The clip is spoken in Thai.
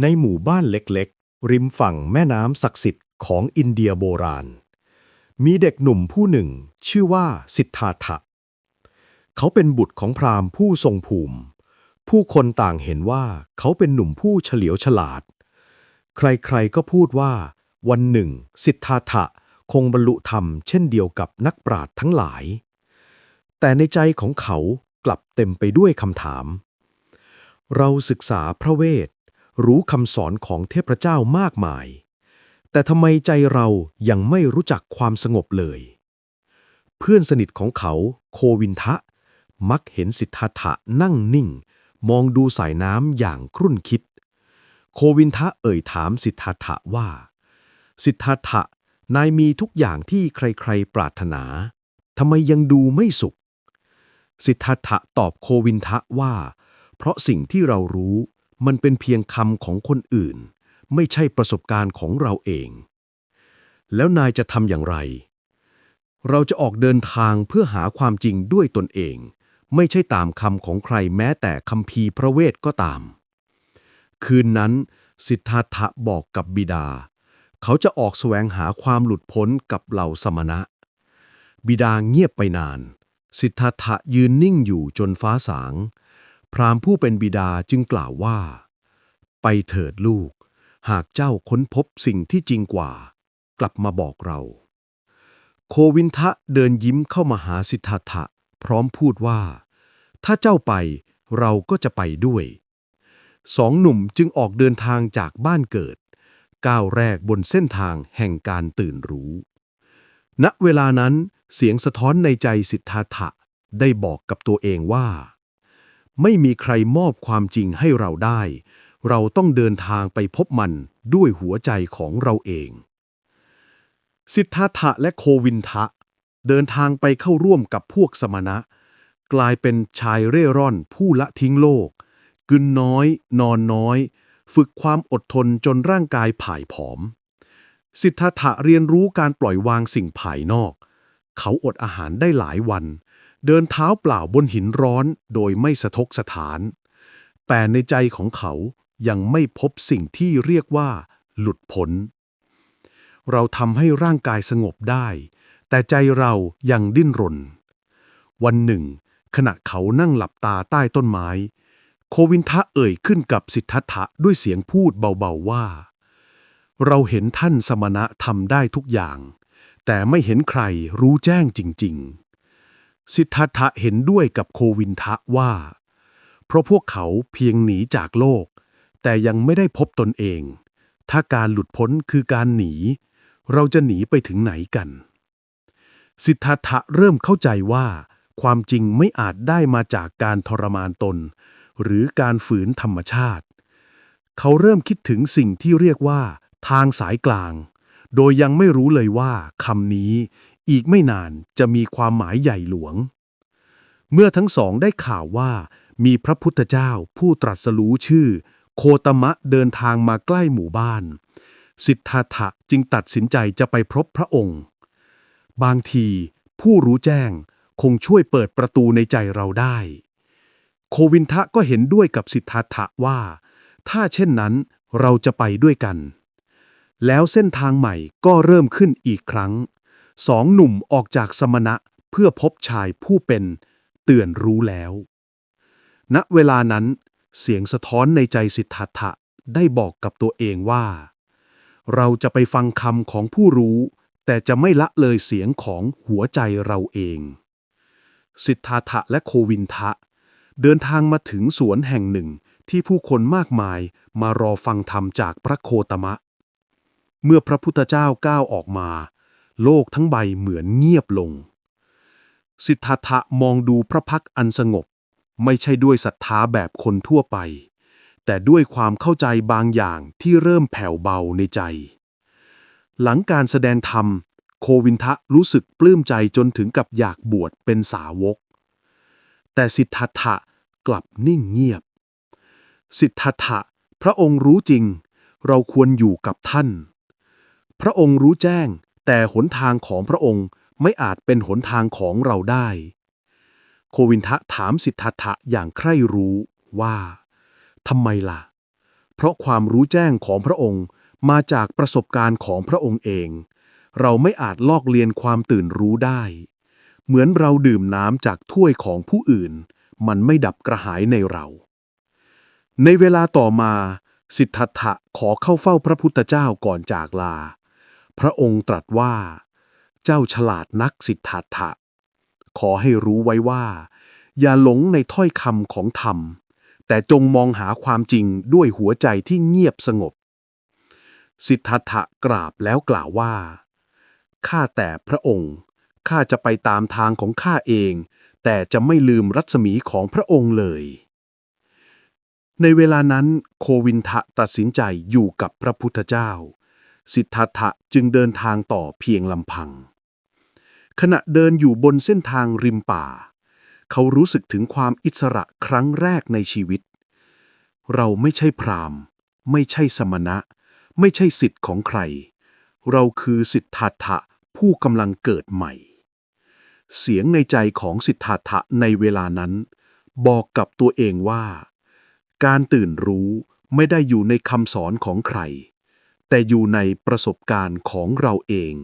ในหมู่บ้านเล็กๆ ริมฝั่งแม่น้ำศักดิ์สิทธิ์ของอินเดียโบราณ มีเด็กหนุ่มผู้หนึ่ง ชื่อว่าสิทธาถะ เขาเป็นบุตรของพราหมณ์ผู้ทรงภูมิ ผู้คนต่างเห็นว่าเขาเป็นหนุ่มผู้เฉลียวฉลาด ใครๆก็พูดว่า วันหนึ่ง สิทธาถะคงบรรลุธรรมเช่นเดียวกับนักปราชญ์ทั้งหลาย แต่ในใจของเขากลับเต็มไปด้วยคำถาม เราศึกษาพระเวท รู้คำสอนของเทพเจ้ามากมาย แต่ทำไมใจเรายังไม่รู้จักความสงบเลย เพื่อนสนิทของเขาโควินทะ มักเห็นสิทธัตถะนั่งนิ่ง มองดูสายน้ำอย่างครุ่นคิด โควินทะเอ่ยถามสิทธัตถะว่า สิทธัตถะนายมีทุกอย่างที่ใครๆปรารถนาทำไมยังดูไม่สุข สิทธัตถะตอบโควินทะว่า เพราะสิ่งที่เรารู้ มันเป็นเพียงคำของคนอื่น ไม่ใช่ประสบการณ์ของเราเอง แล้วนายจะทำอย่างไร เราจะออกเดินทางเพื่อหาความจริงด้วยตนเอง ไม่ใช่ตามคำของใครแม้แต่คำพีพระเวทก็ตาม คืนนั้น สิทธัตถะบอกกับบิดา เขาจะออกแสวงหาความหลุดพ้นกับเหล่าสมณะ บิดาเงียบไปนาน สิทธัตถะยืนนิ่งอยู่จนฟ้าสาง พราหมณ์ผู้เป็นบิดาจึงกล่าวว่า ไปเถิดลูก หากเจ้าค้นพบสิ่งที่จริงกว่า กลับมาบอกเรา โควินทะเดินยิ้มเข้ามาหาสิทธัตถะพร้อมพูดว่า ถ้าเจ้าไปเราก็จะไปด้วยสองหนุ่มจึงออกเดินทางจากบ้านเกิด ก้าวแรกบนเส้นทางแห่งการตื่นรู้ ณเวลานั้นเสียงสะท้อนในใจสิทธัตถะได้บอกกับตัวเองว่า ไม่มีใครมอบความจริงให้เราได้ เราต้องเดินทางไปพบมันด้วยหัวใจของเราเอง สิทธัตถะและโควินทะ เดินทางไปเข้าร่วมกับพวกสมณะ กลายเป็นชายเร่ร่อนผู้ละทิ้งโลกกินน้อย นอนน้อย ฝึกความอดทนจนร่างกายผายผอม สิทธัตถะเรียนรู้การปล่อยวางสิ่งภายนอก เขาอดอาหารได้หลายวัน เดินเท้าเปล่าบนหินร้อนโดยไม่สะทกสถาน แต่ในใจของเขายังไม่พบสิ่งที่เรียกว่า หลุดพ้น เราทำให้ร่างกายสงบได้ แต่ใจเรายังดิ้นรน วันหนึ่ง ขณะเขานั่งหลับตาใต้ต้นไม้ โควินทะเอ่ยขึ้นกับสิทธัตถะด้วยเสียงพูดเบาๆว่า เราเห็นท่านสมณะทำได้ทุกอย่าง แต่ไม่เห็นใครรู้แจ้งจริง ๆ สิทธัตถะเห็นด้วยกับโควินทะว่า เพราะพวกเขาเพียงหนีจากโลก แต่ยังไม่ได้พบตนเอง ถ้าการหลุดพ้นคือการหนี เราจะหนีไปถึงไหนกัน สิทธัตถะเริ่มเข้าใจว่า ความจริงไม่อาจได้มาจากการทรมานตน หรือการฝืนธรรมชาติ เขาเริ่มคิดถึงสิ่งที่เรียกว่า ทางสายกลาง โดยยังไม่รู้เลยว่าคำนี้ อีกไม่นานจะมีความหมายใหญ่หลวง เมื่อทั้งสองได้ข่าวว่า มีพระพุทธเจ้าผู้ตรัสรู้ชื่อ โคตมะเดินทางมาใกล้หมู่บ้าน สิทธัตถะจึงตัดสินใจจะไปพบพระองค์ บางทีผู้รู้แจ้งคงช่วยเปิดประตูในใจเราได้ โควินทะก็เห็นด้วยกับสิทธัตถะว่า ถ้าเช่นนั้นเราจะไปด้วยกัน แล้วเส้นทางใหม่ก็เริ่มขึ้นอีกครั้ง สองหนุ่มออกจากสมณะเพื่อพบชายผู้เป็นเตือนรู้แล้ว ณเวลานั้น เสียงสะท้อนในใจสิทธัตถะได้บอกกับตัวเองว่า เราจะไปฟังคำของผู้รู้ แต่จะไม่ละเลยเสียงของหัวใจเราเอง สิทธัตถะและโควินทะ เดินทางมาถึงสวนแห่งหนึ่งที่ผู้คนมากมายมารอฟังธรรมจากพระโคตมะ เมื่อพระพุทธเจ้าก้าวออกมา โลกทั้งใบเหมือนเงียบลง สิทธัตถะมองดูพระพักอันสงบ ไม่ใช่ด้วยศรัทธาแบบคนทั่วไป แต่ด้วยความเข้าใจบางอย่างที่เริ่มแผ่วเบาในใจ หลังการแสดงธรรม โควินทะรู้สึกปลื้มใจจนถึงกับอยากบวชเป็นสาวก แต่สิทธัตถะกลับนิ่งเงียบ สิทธัตถะพระองค์รู้จริง เราควรอยู่กับท่าน พระองค์รู้แจ้ง แต่หนทางของพระองค์ไม่อาจเป็นหนทางของเราได้ โควินทะถามสิทธัตถะอย่างใคร่รู้ว่าทำไมล่ะ เพราะความรู้แจ้งของพระองค์มาจากประสบการณ์ของพระองค์เอง เราไม่อาจลอกเลียนความตื่นรู้ได้ เหมือนเราดื่มน้ำจากถ้วยของผู้อื่น มันไม่ดับกระหายในเรา ในเวลาต่อมา สิทธัตถะขอเข้าเฝ้าพระพุทธเจ้าก่อนจากลา พระองค์ตรัสว่า เจ้าฉลาดนักสิทธัตถะ ขอให้รู้ไว้ว่า อย่าหลงในถ้อยคำของธรรม แต่จงมองหาความจริงด้วยหัวใจที่เงียบสงบ สิทธัตถะกราบแล้วกล่าวว่า ข้าแต่พระองค์ ข้าจะไปตามทางของข้าเอง แต่จะไม่ลืมรัศมีของพระองค์เลยในเวลานั้นโควินทะตัดสินใจอยู่กับพระพุทธเจ้า สิทธัตถะจึงเดินทางต่อเพียงลำพัง ขณะเดินอยู่บนเส้นทางริมป่า เขารู้สึกถึงความอิสระครั้งแรกในชีวิต เราไม่ใช่พราหมณ์ ไม่ใช่สมณะ ไม่ใช่สิทธิ์ของใคร เราคือสิทธัตถะผู้กำลังเกิดใหม่ เสียงในใจของสิทธัตถะในเวลานั้น บอกกับตัวเองว่า การตื่นรู้ไม่ได้อยู่ในคำสอนของใคร แต่อยู่ในประสบการณ์ของเราเอง